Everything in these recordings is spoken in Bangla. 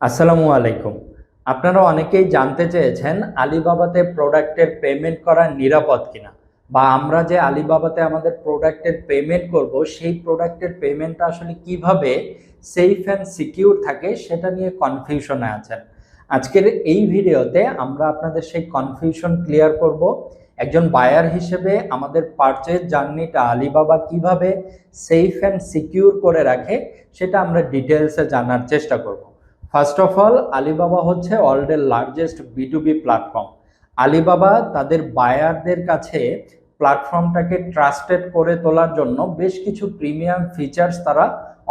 আসসালামু আলাইকুম। আপনারা অনেকেই জানতে চেয়েছেন আলিবাবাতে প্রোডাক্টের পেমেন্ট করা নিরাপদ কিনা বা আমরা যে আলিবাবাতে আমাদের প্রোডাক্টের পেমেন্ট করব, সেই প্রোডাক্টের পেমেন্টটা আসলে কীভাবে সেফ অ্যান্ড সিকিউর থাকে সেটা নিয়ে কনফিউশনে আছেন। আজকের এই ভিডিওতে আমরা আপনাদের সেই কনফিউশন ক্লিয়ার করব। একজন বায়ার হিসেবে আমাদের পারচেজ জার্নিটা আলিবাবা কীভাবে সেফ অ্যান্ড সিকিউর করে রাখে সেটা আমরা ডিটেলসে জানার চেষ্টা করব। ফার্স্ট অফ অল আলিবাবা হচ্ছে ওয়ার্ল্ডের largest B to B platform Alibaba তাদের বায়ারদের কাছে প্ল্যাটফর্মটাকে ট্রাস্টেড করে তোলার জন্য বেশ কিছু প্রিমিয়াম ফিচার্স তারা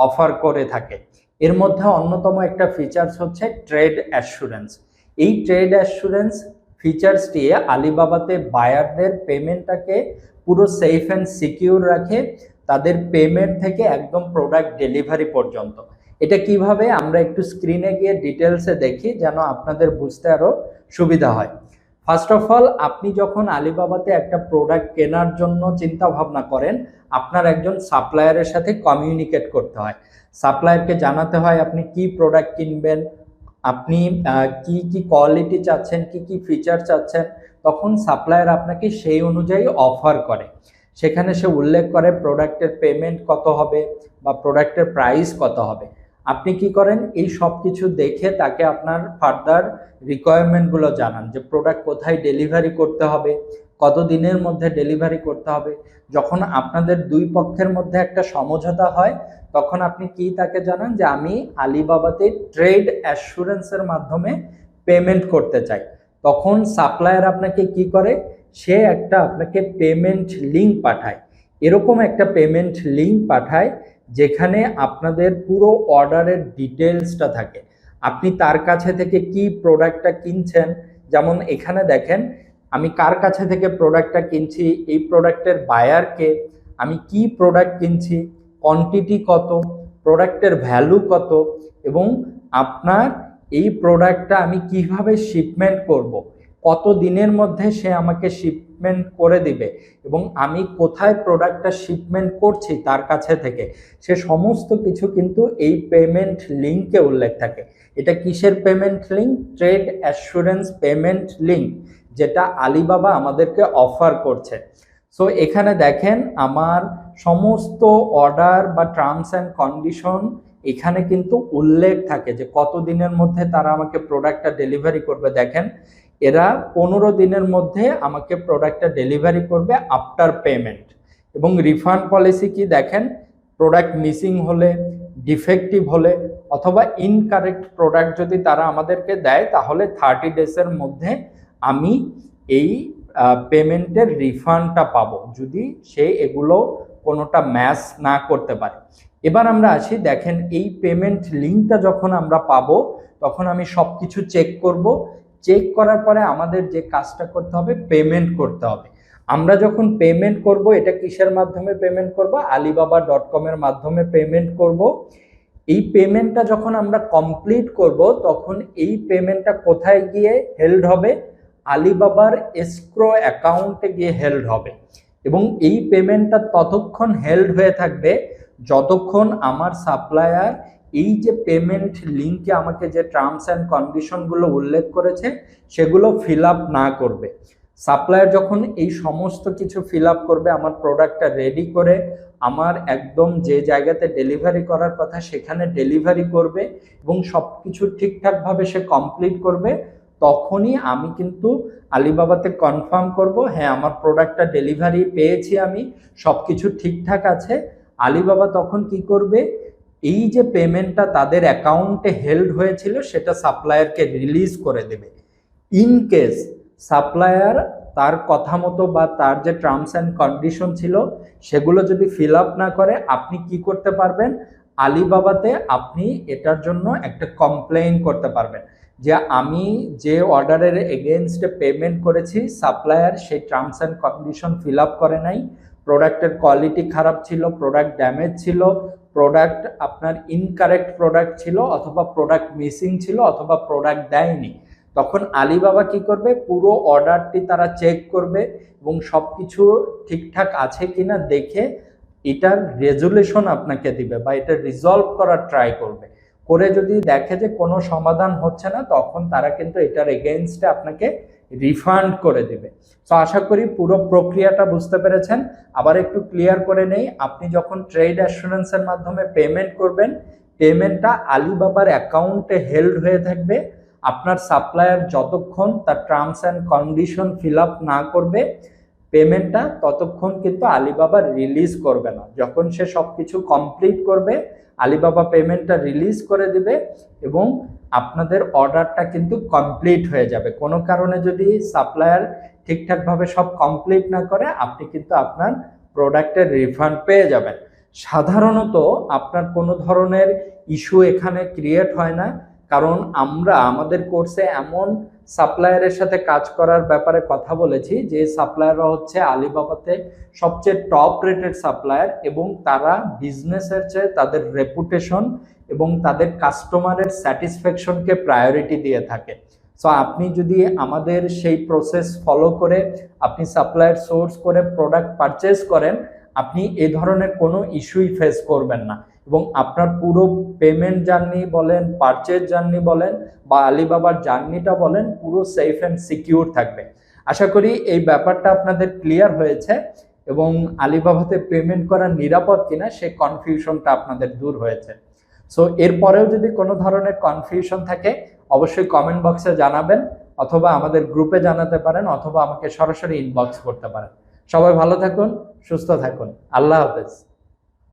অফার করে থাকে। এর মধ্যে অন্যতম একটা ফিচার্স হচ্ছে ট্রেড অ্যাসুরেন্স এই ট্রেড অ্যাসুরেন্স ফিচার্সটি আলিবাবাতে বায়ারদের পেমেন্টটাকে পুরো সেফ অ্যান্ড সিকিউর রাখে, তাদের পেমেন্ট থেকে একদম প্রোডাক্ট ডেলিভারি পর্যন্ত। এটা কীভাবে আমরা একটু স্ক্রিনে গিয়ে ডিটেলসে দেখি যেন আপনাদের বুঝতে আরও সুবিধা হয়। ফার্স্ট অফ অল আপনি যখন আলিবাবাতে একটা প্রোডাক্ট কেনার জন্য চিন্তা ভাবনা করেন, আপনার একজন সাপ্লায়ারের সাথে কমিউনিকেট করতে হয়। সাপ্লায়ারকে জানাতে হয় আপনি কি প্রোডাক্ট কিনবেন, আপনি কি কি কোয়ালিটি চাচ্ছেন, কি কি ফিচার চাচ্ছেন, তখন সাপ্লায়ার আপনাকে সেই অনুযায়ী অফার করে। সেখানে সে উল্লেখ করে প্রোডাক্টের পেমেন্ট কত হবে বা প্রোডাক্টের প্রাইস কত হবে। আপনি কি করেন? এই সব কিছু দেখে তাকে আপনার ফার্দার রিকোয়ারমেন্টগুলো জানান যে প্রোডাক্ট কোথায় ডেলিভারি করতে হবে কত দিনের মধ্যে ডেলিভারি করতে হবে। যখন আপনাদের দুই পক্ষের মধ্যে একটা সমঝোতা হয়, তখন আপনি কি তাকে জানান যে আমি আলিবাবাতে ট্রেড অ্যাসুরেন্সের মাধ্যমে পেমেন্ট করতে চাই। তখন সাপ্লায়ার আপনাকে কি করে? সে একটা আপনাকে পেমেন্ট লিঙ্ক পাঠায়। এরকম একটা পেমেন্ট লিঙ্ক পাঠায় যেখানে আপনাদের পুরো অর্ডারের ডিটেলসটা থাকে। আপনি তার কাছে থেকে কি প্রোডাক্টটা কিনছেন? যেমন এখানে দেখেন, আমি কার কাছে থেকে প্রোডাক্টটা কিনছি? এই প্রোডাক্টের বায়ারকে আমি কি প্রোডাক্ট কিনছি? কোয়ান্টিটি কত? প্রোডাক্টের ভ্যালু কত? এবং আপনার এই প্রোডাক্টটা আমি কীভাবে শিপমেন্ট করব। কত দিনের মধ্যে সে আমাকে শিপমেন্ট করে দিবে এবং আমি কোথায় প্রোডাক্টটা শিপমেন্ট করছি তার কাছে থেকে, সে সমস্ত কিছু কিন্তু এই পেমেন্ট লিঙ্কে উল্লেখ থাকে। এটা কিসের payment link trade assurance payment link যেটা আলিবাবা আমাদেরকে অফার করছে। সো এখানে দেখেন আমার সমস্ত অর্ডার বা টার্মস অ্যান্ড কন্ডিশন এখানে কিন্তু উল্লেখ থাকে যে কত দিনের মধ্যে তারা আমাকে প্রোডাক্টটা ডেলিভারি করবে। দেখেন এরা পনেরো দিনের মধ্যে আমাকে প্রোডাক্টটা ডেলিভারি করবে আফটার পেমেন্ট এবং রিফান্ড পলিসি কি দেখেন? প্রোডাক্ট মিসিং হলে ডিফেক্টিভ হলে, অথবা ইনকারেক্ট প্রোডাক্ট যদি তারা আমাদেরকে দেয়, তাহলে থার্টি ডেজের মধ্যে আমি এই পেমেন্টের রিফান্ডটা পাবো, যদি সে এগুলো কোনোটা ম্যাচ না করতে পারে। এবার আমরা আসি, দেখেন এই পেমেন্ট লিঙ্কটা যখন আমরা পাবো, তখন আমি সব কিছু চেক করব চেক করার পরে আমাদের যে কাজটা করতে হবে পেমেন্ট করতে হবে। আমরা যখন পেমেন্ট করব, এটা কিসের মাধ্যমে পেমেন্ট করব? আলিবাবা ডট কমের মাধ্যমে পেমেন্ট করব। এই পেমেন্টটা যখন আমরা কমপ্লিট করব, তখন এই পেমেন্টটা কোথায় গিয়ে হেল্ড হবে? আলিবাবার এসক্রো অ্যাকাউন্টে গিয়ে হেল্ড হবে। এবং এই পেমেন্টটা ততক্ষণ হেল্ড হয়ে থাকবে, যতক্ষণ আমার সাপ্লায়ার এই যে পেমেন্ট লিঙ্কে আমাকে যে টার্মস অ্যান্ড কন্ডিশনগুলো উল্লেখ করেছে, সেগুলো ফিল না করবে। সাপ্লায়ার যখন এই সমস্ত কিছু ফিল করবে, আমার প্রোডাক্টটা রেডি করে, আমার একদম যে জায়গাতে ডেলিভারি করার কথা সেখানে ডেলিভারি করবে এবং সব কিছু ঠিকঠাকভাবে সে কমপ্লিট করবে, তখনই আমি কিন্তু আলিবাবাতে কনফার্ম করব হ্যাঁ আমার প্রোডাক্টটা ডেলিভারি পেয়েছি আমি সব কিছু ঠিকঠাক আছে। আলিবাবা তখন কি করবে? এই যে পেমেন্টটা তাদের অ্যাকাউন্টে হেল্ড হয়েছিল, সেটা সাপ্লায়ারকে রিলিজ করে দেবে। ইন কেস সাপ্লায়ার তার কথা মতো বা তার যে টার্মস অ্যান্ড কন্ডিশন ছিল, সেগুলো যদি ফিল আপ না করে, আপনি কি করতে পারবেন? আলিবাবাতে আপনি এটার জন্য একটা কমপ্লেইন করতে পারবেন যে আমি যে অর্ডারের এগেনস্টে পেমেন্ট করেছি, সাপ্লায়ার সেই terms and condition fill up করে নাই। প্রোডাক্টের কোয়ালিটি খারাপ ছিল, প্রোডাক্ট ড্যামেজ ছিল প্রোডাক্ট আপনার ইনকারেক্ট প্রোডাক্ট ছিল অথবা প্রোডাক্ট মিসিং ছিল অথবা প্রোডাক্ট দেয়নি। তখন আলিবাবা কি করবে? পুরো অর্ডারটি তারা চেক করবে এবং সব কিছু ঠিকঠাক আছে কিনা দেখে এটার রেজুলেশন আপনাকে দিবে বা এটা রিজলভ করার ট্রাই করবে। করে যদি দেখে যে কোনো সমাধান হচ্ছে না, তখন তারা কিন্তু এটার এগেনস্টে আপনাকে রিফান্ড করে দেবে। তো আশা করি পুরো প্রক্রিয়াটা বুঝতে পেরেছেন। আবার একটু ক্লিয়ার করে নেই, আপনি যখন ট্রেড অ্যাসুরেন্সের মাধ্যমে পেমেন্ট করবেন পেমেন্টটা আলিবাবার অ্যাকাউন্টে হেল্ড হয়ে থাকবে। আপনার সাপ্লায়ার যতক্ষণ তার terms and condition fill up না করবে পেমেন্টটা ততক্ষণ কিন্তু আলিবাবা রিলিজ করবে না। যখন সে সব কিছু কমপ্লিট করবে, আলিবাবা পেমেন্টটা রিলিজ করে দিবে এবং আপনাদের অর্ডারটা কিন্তু কমপ্লিট হয়ে যাবে। কোনো কারণে যদি সাপ্লায়ার ঠিকঠাকভাবে সব কমপ্লিট না করে, আপনি কিন্তু আপনার প্রোডাক্টের রিফান্ড পেয়ে যাবেন। সাধারণত আপনার কোনো ধরনের ইস্যু এখানে ক্রিয়েট হয় না। কারণ আমরা, আমাদের কোর্সে এমন সাপ্লায়ারের সাথে কাজ করার ব্যাপারে কথা বলেছি। যে সাপ্লায়াররা হচ্ছে আলিবাবাতে সবচেয়ে টপ রেটেড সাপ্লায়ার এবং তারা বিজনেসের চেয়ে তাদের রেপুটেশন এবং তাদের কাস্টমারের স্যাটিসফ্যাকশনকে প্রায়োরিটি দিয়ে থাকে। সো আপনি যদি আমাদের সেই প্রসেস ফলো করে আপনি সাপ্লায়ার সোর্স করে প্রোডাক্ট পারচেস করেন, আপনি এ ধরনের কোনো ইস্যুই ফেস করবেন না। এবং আপনার পুরো পেমেন্ট জার্নি বলেন পারচেজ জার্নি বলেন বা আলিবাবার জার্নিটা বলেন পুরো সেফ অ্যান্ড সিকিউর থাকবে। আশা করি এই ব্যাপারটা আপনাদের ক্লিয়ার হয়েছে এবং আলিবাবাতে পেমেন্ট করা নিরাপদ কিনা সেই কনফিউশনটা আপনাদের দূর হয়েছে। সো এরপরেও যদি কোনো ধরনের কনফিউশন থাকে, অবশ্যই কমেন্ট বক্সে জানাবেন অথবা আমাদের গ্রুপে জানাতে পারেন অথবা আমাকে সরাসরি ইনবক্স করতে পারেন। সবাই ভালো থাকুন, সুস্থ থাকুন। আল্লাহ হাফেজ।